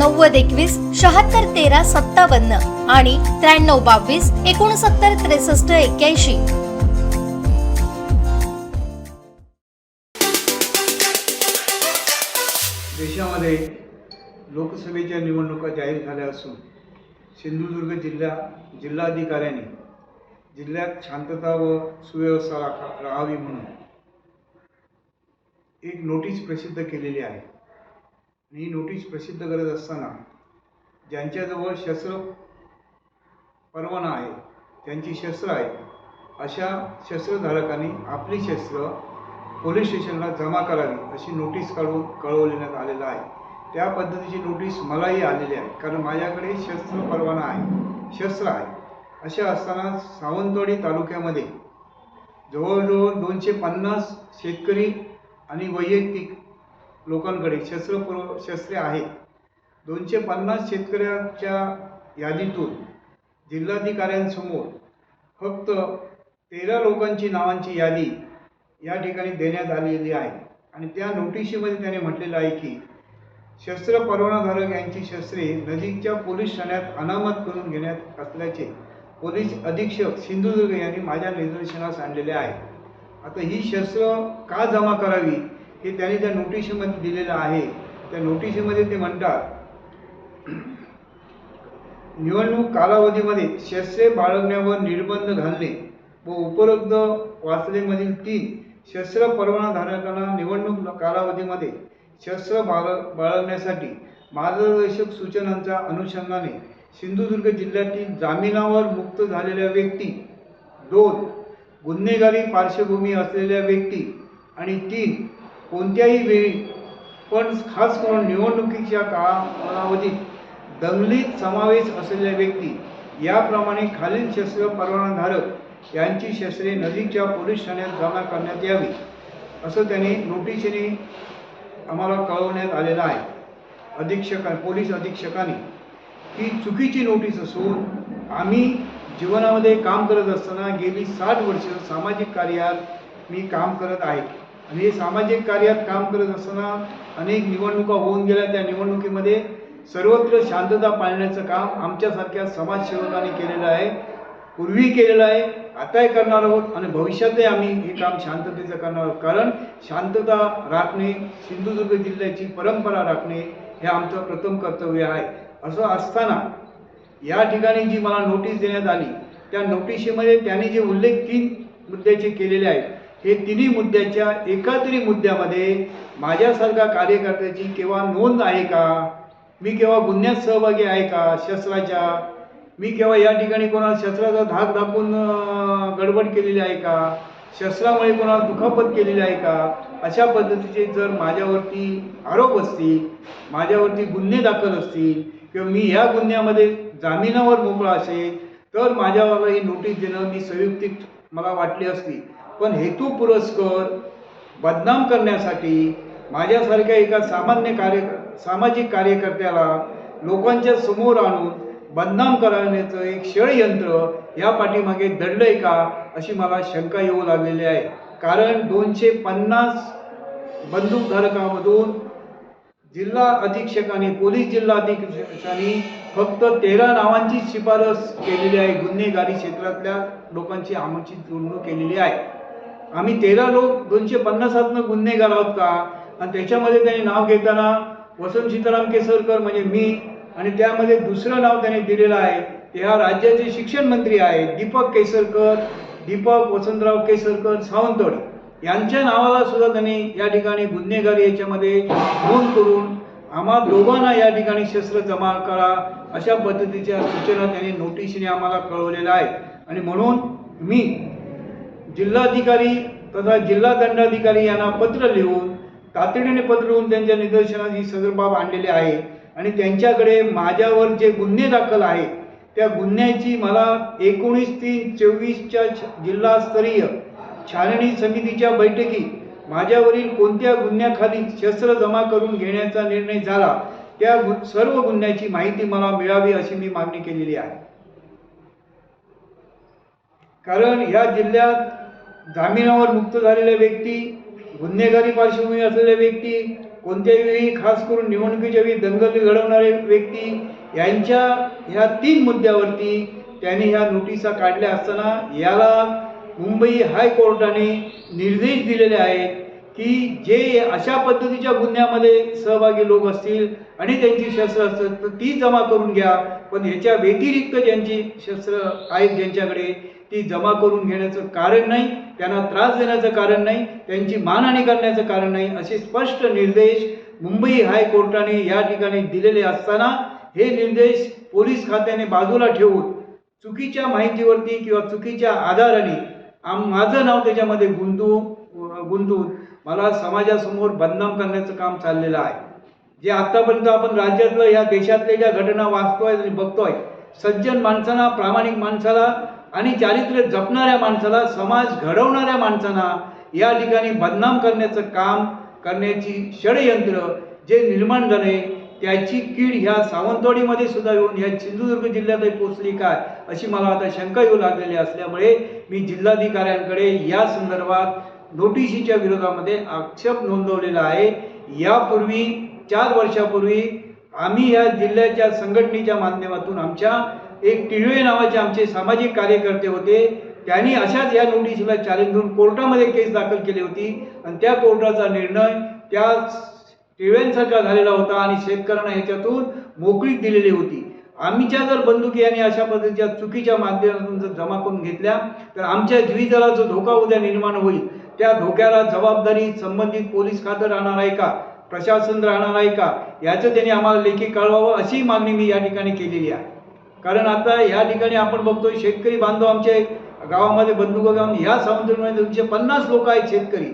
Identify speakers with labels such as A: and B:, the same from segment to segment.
A: नव्वद एकवीस शहात्तर तेरा सत्तावन्न आणि त्र्याण्णव बावीस एकोणसत्तर त्रेसष्ट एक्क्याऐंशी.
B: देशामध्ये लोकसभेच्या निवडणुका जाहीर झाल्या असून सिंधुदुर्ग जिल्हा जिल्हाधिकाऱ्यांनी जिल्ह्यात शांतता व सुव्यवस्था राखा राहावी म्हणून एक नोटीस प्रसिद्ध केलेली आहे. आणि ही नोटीस प्रसिद्ध करत असताना ज्यांच्याजवळ शस्त्र परवाना आहे त्यांची शस्त्र आहेत अशा शस्त्रधारकांनी आपली शस्त्र पोलीस स्टेशनला जमा करावी अशी नोटीस काढून कळवण्यात आलेलं आहे. त्या पद्धतीची नोटीस मलाही आलेली आहे कारण माझ्याकडे शस्त्र परवाना आहे शस्त्र आहे. अशा असताना सावंतवाडी तालुक्यामध्ये जवळजवळ दोनशे पन्नास शेतकरी आणि वैयक्तिक लोकांकडे शस्त्रपूर्व शस्त्रे आहेत. दोनशे पन्नास शेतकऱ्यांच्या यादीतून जिल्हाधिकाऱ्यांसमोर फक्त तेरा लोकांची नावांची यादी या ठिकाणी देण्यात आलेली आहे. आणि त्या नोटिशीमध्ये त्याने म्हटलेलं आहे की शस्त्र परवानाधारक यांची शस्त्रे नजीकच्या पोलीस ठाण्यात अनामत करून घेण्यात असल्याचे पोलीस अधीक्षक सिंधुदुर्ग यांनी माझ्या निदर्शनास आणलेले आहे. आता ही शस्त्र का जमा करावी? हे त्यांनी त्या नोटिशीमध्ये दिलेलं आहे त्या नोटिशीमध्ये ते म्हणतात निवडणूक कालावधीमध्ये शस्त्रे बाळगण्यावर निर्बंध घालणे व उपलब्ध वाचलेमधील तीन शस्त्र परवानाधारकांना निवडणूक कालावधीमध्ये शस्त्र बाळ बाळगण्यासाठी मार्गदर्शक सूचनांच्या अनुषंगाने सिंधुदुर्ग जिल्ह्यातील जामिनावर मुक्त झालेल्या व्यक्ती दोन गुन्हेगारी पार्श्वभूमी असलेल्या व्यक्ती आणि तीन कोणत्याही वेळी पण खास करून निवडणुकीच्या कालावधीत दंगलीत समावेश असलेल्या व्यक्ती याप्रमाणे खालील शस्त्र परवानाधारक यांची शस्त्रे नजीकच्या पोलीस ठाण्यात जमा करण्यात यावी असं त्याने नोटिशीने आम्हाला कळवण्यात आलेलं आहे. अधीक्षका पोलीस अधीक्षकांनी ही चुकीची नोटीस असून आम्ही जीवनामध्ये काम करत असताना गेली साठ वर्ष सामाजिक कार्यात मी काम करत आहे. आणि हे सामाजिक कार्यात काम करत असताना अनेक निवडणुका होऊन गेल्या. त्या निवडणुकीमध्ये सर्वत्र शांतता पाळण्याचं काम आमच्यासारख्या समाजसेवकांनी केलेलं आहे. पूर्वी केलेलं आहे. आताही करणार आहोत आणि भविष्यातही आम्ही हे काम शांततेचं करणार आहोत. कारण शांतता राखणे सिंधुदुर्ग जिल्ह्याची परंपरा राखणे हे आमचं प्रथम कर्तव्य आहे. असं असताना या ठिकाणी जी मला नोटीस देण्यात आली त्या नोटिशीमध्ये त्यांनी जे उल्लेख तीन मुद्द्याचे केलेले आहेत. हे तिन्ही मुद्द्याच्या एका तरी मुद्द्यामध्ये माझ्यासारखा कार्यकर्त्याची केव्हा नोंद आहे का? मी केव्हा गुन्ह्यात सहभागी आहे का शस्त्राच्या? मी केव्हा या ठिकाणी कोणाला शस्त्राचा धाक दाखवून गडबड केलेली आहे का? शस्त्रामुळे कोणाला दुखापत केलेली आहे का? अशा पद्धतीचे जर माझ्यावरती आरोप असतील माझ्यावरती गुन्हे दाखल असतील किंवा मी ह्या गुन्ह्यामध्ये जामिनावर मोकळा असेल तर माझ्यावर ही नोटीस देणं मी संयुक्तिक मला वाटली असती. पण हेतू पुरस्कर बदनाम करण्यासाठी माझ्यासारख्या एका सामान्य कार्य सामाजिक कार्यकर्त्याला लोकांच्या समोर आणून बदनाम करण्याचं एक षडयंत्र या पाठीमागे दडलंय का अशी मला शंका येऊ लागलेली आहे. कारण दोनशे पन्नास बंदूकधारकामधून जिल्हा अधीक्षकांनी पोलीस जिल्हा अधीक्षकांनी फक्त तेरा नावांची शिफारस केलेली आहे. गुन्हेगारी क्षेत्रातल्या लोकांची आमची जोडणूक केलेली आहे. आम्ही तेरा लोक दोनशे पन्नासातनं गुन्हेगार आहोत का? आणि त्याच्यामध्ये त्यांनी नाव घेताना वसंत सीताराम केसरकर म्हणजे मी आणि त्यामध्ये दुसरं नाव त्यांनी दिलेलं आहे. ते हा राज्याचे शिक्षण मंत्री आहेत. दीपक केसरकर दीपक वसंतराव केसरकर सावंतवाडी. यांच्या नावाला सुद्धा त्यांनी या ठिकाणी गुन्हेगारी याच्यामध्ये नोंद करून आम्हा दोघांना या ठिकाणी शस्त्र जमा करा अशा पद्धतीच्या सूचना त्यांनी नोटिशीने आम्हाला कळवलेल्या आहेत. आणि म्हणून मी जिल्हाधिकारी तथा जिल्हा दंडाधिकारी यांना पत्र लिहून तातडीने पत्र लिहून त्यांच्या निदर्शनास ही सदर बाब आणलेली आहे. आणि त्यांच्याकडे माझ्यावर जे गुन्हे दाखल आहेत त्या गुन्ह्याची मला एकोणीस तीन चोवीसच्या जिल्हास्तरीय छाननी समितीच्या बैठकीत माझ्यावरील कोणत्या गुन्ह्याखाली शस्त्र जमा करून घेण्याचा निर्णय झाला त्या गु- सर्व गुन्ह्याची माहिती मला मिळावी अशी मी मागणी केलेली आहे. कारण ह्या जिल्ह्यात जामिनावर मुक्त झालेल्या व्यक्ती गुन्हेगारी पार्श्वभूमी असलेल्या व्यक्ती कोणत्याही वेळी खास करून निवडणुकीच्या वेळी दंगल घडवणारे व्यक्ती यांच्या ह्या तीन मुद्द्यावरती त्यांनी ह्या नोटिसा काढल्या असताना याला मुंबई हायकोर्टाने निर्देश दिलेले आहेत की जे अशा पद्धतीच्या गुन्ह्यामध्ये सहभागी लोक असतील आणि त्यांची शस्त्र असतील तर ती जमा करून घ्या. पण ह्याच्या व्यतिरिक्त ज्यांची शस्त्र आहेत ज्यांच्याकडे ती जमा करून घेण्याचं कारण नाही त्यांना त्रास देण्याचं कारण नाही त्यांची मानहानी करण्याचं कारण नाही असे स्पष्ट निर्देश मुंबई हायकोर्टाने या ठिकाणी दिलेले असताना हे निर्देश पोलीस खात्याने बाजूला ठेवून चुकीच्या माहितीवरती किंवा चुकीच्या आधाराने आम माझं नाव त्याच्यामध्ये गुंतू गुंतून मला समाजासमोर बदनाम करण्याचं काम चाललेलं आहे. जे आत्तापर्यंत आपण राज्यातलं या देशातल्या ज्या घटना वाचतोय आणि बघतोय सज्जन माणसाला प्रामाणिक माणसाला आणि चारित्र्य जपणाऱ्या माणसाला समाज घडवणाऱ्या माणसांना या ठिकाणी बदनाम करण्याचं काम करण्याची षडयंत्र जे निर्माण झाले त्याची कीड ह्या सावंतवाडीमध्ये सुद्धा येऊन ह्या सिंधुदुर्ग जिल्ह्यातही पोचली काय अशी मला आता शंका येऊ लागलेली असल्यामुळे मी जिल्हाधिकाऱ्यांकडे या संदर्भात नोटिशीच्या विरोधामध्ये आक्षेप नोंदवलेला आहे. यापूर्वी चार वर्षापूर्वी आम्ही या जिल्ह्याच्या संघटनेच्या माध्यमातून आमच्या एक टिळवे नावाचे आमचे सामाजिक कार्यकर्ते होते. त्यांनी अशाच या नोटिशीला चॅलेंज देऊन कोर्टामध्ये केस दाखल केली होती. आणि त्या कोर्टाचा निर्णय त्या टिळव्यांसारखा झालेला होता आणि शेतकऱ्यांना ह्याच्यातून मोकळीक दिलेली होती. आमच्या जर बंदुकी आणि अशा पद्धतीच्या चुकीच्या माध्यमातून जर जमा करून घेतल्या तर आमच्या जीविताला जो धोका उद्या निर्माण होईल. त्या धोक्याला जबाबदारी संबंधित पोलीस खातं राहणार आहे का? प्रशासन राहणार आहे का? याचं त्यांनी आम्हाला लेखी कळवावं अशी मागणी मी या ठिकाणी केलेली आहे. कारण आता या ठिकाणी आपण बघतोय शेतकरी बांधव आमच्या गावामध्ये बंदुका घेऊन ह्या सावंतवाडीमध्ये दोनशे पन्नास लोक आहेत शेतकरी.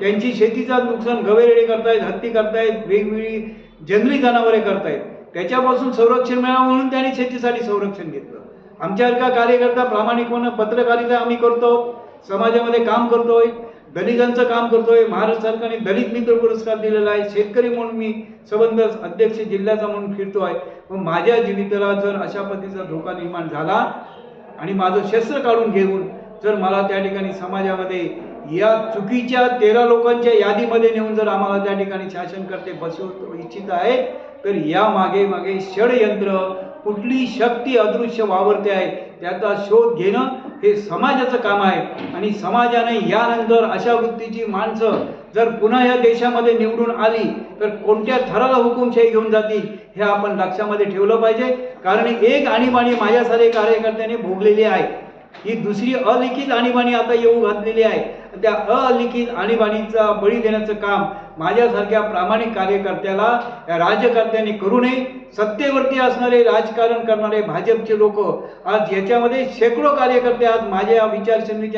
B: त्यांची शेतीचा नुकसान गवेरेडे करतायत हत्ती करतायत वेगवेगळी जंगली जनावरे करतायत. त्याच्यापासून संरक्षण मिळावं म्हणून त्यांनी शेतीसाठी संरक्षण घेतलं. आमच्यासारखा कार्यकर्ता प्रामाणिकपणे पत्रकारिता आम्ही करतो समाजामध्ये काम करतोय. दलितांचं काम करतोय महाराष्ट्र सरकारने दलित मित्र पुरस्कार दिलेला आहे. शेतकरी म्हणून मी सबंध अध्यक्ष जिल्ह्याचा म्हणून फिरतो आहे. पण माझ्या जीवितला जर अशा पद्धतीचा धोका निर्माण झाला आणि माझं शस्त्र काढून घेऊन जर मला त्या ठिकाणी समाजामध्ये या चुकीच्या तेरा लोकांच्या यादीमध्ये नेऊन जर आम्हाला त्या ठिकाणी शासनकर्ते बसवू इच्छित आहे तर या मागे मागे षडयंत्र कुठली शक्ती अदृश्य वावरते आहे त्याचा शोध घेणं हे समाजाचं काम आहे. आणि समाजाने यानंतर अशा वृत्तीची माणसं जर पुन्हा या देशामध्ये निवडून आली तर कोणत्या थराला हुकुमशाही घेऊन जातील हे आपण लक्षामध्ये ठेवलं पाहिजे. कारण एक आणीबाणी माझ्यासारे कार्यकर्त्यांनी भोगलेली आहे. ही दुसरी अलिखित आणीबाणी आता येऊ घातलेली आहे. त्या अलिखित आणीबाणीचा बळी देण्याचं काम माझ्यासारख्या प्रामाणिक कार्यकर्त्याला या राजकर्त्यांनी करू नये. सत्तेवरती असणारे राजकारण करणारे भाजपचे लोक आज याच्यामध्ये शेकडो कार्यकर्ते आज माझ्या या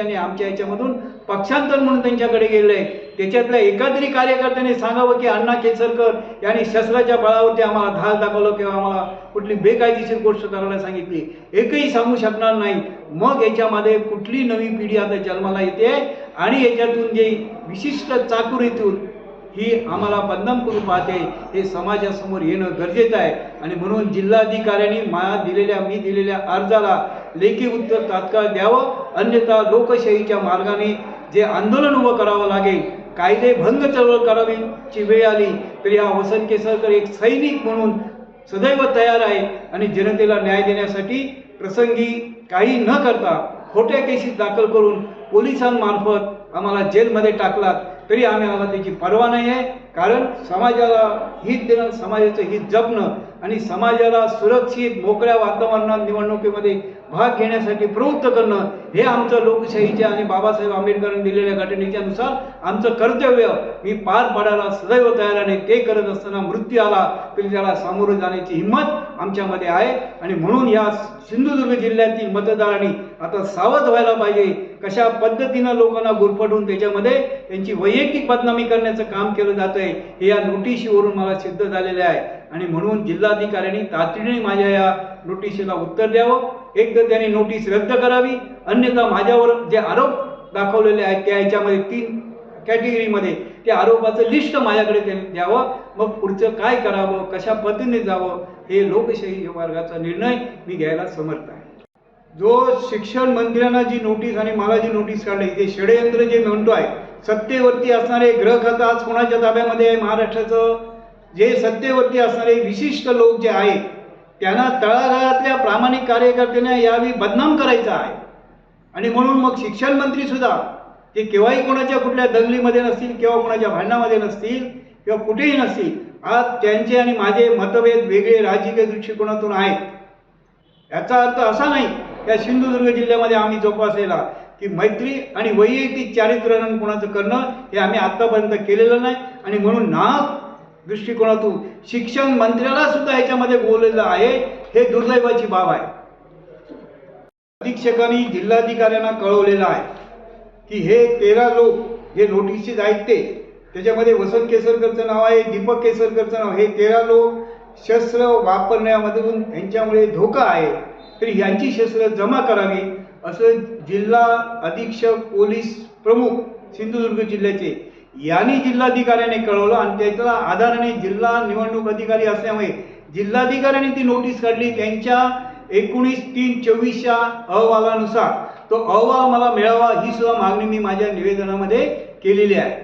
B: आणि आमच्या याच्यामधून पक्षांतर म्हणून त्यांच्याकडे गेले आहे त्याच्यातल्या एका तरी कार्यकर्त्याने सांगावं की अण्णा केसरकर यांनी शस्त्राच्या बळावरती आम्हाला धाल दाखवलं किंवा आम्हाला कुठली बेकायदेशीर गोष्ट करायला सांगितली. एकही सांगू शकणार नाही. मग याच्यामध्ये कुठली नवी पिढी आता जन्माला येते? आणि याच्यातून जे विशिष्ट चाकुरीतून ही आम्हाला बदनाम करून पाहते हे समाजासमोर येणं गरजेचं आहे. आणि म्हणून जिल्हाधिकाऱ्यांनी मला दिलेल्या मी दिलेल्या अर्जाला लेखी उत्तर तात्काळ द्यावं. अन्यथा लोकशाहीच्या मार्गाने जे आंदोलन उभं करावं लागेल कायदे भंग चळवळ करावीची वेळ आली तरी हा वसंत केसरकर एक सैनिक म्हणून सदैव तयार आहे आणि जनतेला न्याय देण्यासाठी प्रसंगी काही न करता खोट्या केसीस दाखल करून पोलिसांमार्फत आम्हाला जेलमध्ये टाकलात तरी आम्ही आम्हाला त्याची पर्वा नाही आहे कारण समाजाला हित देणं समाजाचं हित जपणं आणि समाजाला सुरक्षित मोकळ्या वातावरणात निवडणुकीमध्ये भाग घेण्यासाठी प्रवृत्त करणं हे आमचं लोकशाहीच्या आणि बाबासाहेब आंबेडकरांनी दिलेल्या घटनेच्या नुसार आमचं कर्तव्य. मी पार पाडायला सदैव तयार आणि ते करत असताना मृत्यू आला तरी त्याला सामोरं जाण्याची हिंमत आमच्यामध्ये आहे. आणि म्हणून या सिंधुदुर्ग जिल्ह्यातील मतदारांनी आता सावध व्हायला पाहिजे. कशा पद्धतीनं लोकांना गुरफटून त्याच्यामध्ये त्यांची वैयक्तिक बदनामी करण्याचं काम केलं जात आहे हे या नोटिशीवरून मला सिद्ध झालेले आहे. आणि म्हणून जिल्हाधिकाऱ्यांनी तातडीने माझ्या या नोटिशीला उत्तर द्यावं. एक तर त्यांनी नोटीस रद्द करावी. अन्यथा माझ्यावर जे आरोप दाखवलेले आहेत त्या याच्यामध्ये तीन कॅटेगरीमध्ये त्या आरोपाचं लिस्ट माझ्याकडे त्यांनी द्यावं. मग पुढचं काय करावं कशा पद्धतीने जावं हे लोकशाही वर्गाचा निर्णय मी घ्यायला समर्थ आहे. जो शिक्षण मंत्र्यांना जी नोटीस आणि मला जी नोटीस काढली ते षडयंत्र जे म्हणतो आहे सत्तेवरती असणारे ग्रह खाता आज कोणाच्या ताब्यामध्ये आहे? महाराष्ट्राचं. जे सत्तेवरती असणारे विशिष्ट लोक जे आहेत त्यांना तळागाळातल्या प्रामाणिक कार्यकर्त्यांना यावेळी बदनाम करायचा आहे. आणि म्हणून मग शिक्षण मंत्री सुद्धा ते केव्हाही कोणाच्या कुठल्या दंगलीमध्ये नसतील किंवा कोणाच्या भांडणामध्ये नसतील किंवा कुठेही नसतील आज त्यांचे आणि माझे मतभेद वेगळे राजकीय दृष्टिकोनातून आहेत. याचा अर्थ असा नाही या सिंधुदुर्ग जिल्ह्यामध्ये आम्ही जोपासलेला की मैत्री आणि वैयक्तिक चारित्र्यन कोणाचं करणं हे आम्ही आत्तापर्यंत केलेलं नाही. आणि म्हणून ना दृष्टिकोनातून शिक्षण मंत्र्याला सुद्धा ह्याच्यामध्ये बोललेलं आहे हे दुर्दैवाची बाब आहे. अधीक्षकांनी जिल्हाधिकाऱ्यांना कळवलेलं आहे की हे तेरा लोक जे नोटीसचे आहेत ते त्याच्यामध्ये वसंत केसरकरचं नाव आहे दीपक केसरकरचं नाव हे तेरा लोक शस्त्र वापरण्यामधून यांच्यामुळे धोका आहे तरी यांची शस्त्र जमा करावी असं जिल्हा अधीक्षक पोलीस प्रमुख सिंधुदुर्ग जिल्ह्याचे यांनी जिल्हाधिकाऱ्याने कळवलं आणि त्याच्या आधाराने जिल्हा निवडणूक अधिकारी असल्यामुळे जिल्हाधिकाऱ्यांनी ती नोटीस काढली. त्यांच्या एकोणीस तीन चोवीसच्या अहवालानुसार तो अहवाल मला मिळावा ही सुद्धा मागणी मी माझ्या निवेदनामध्ये केलेली आहे.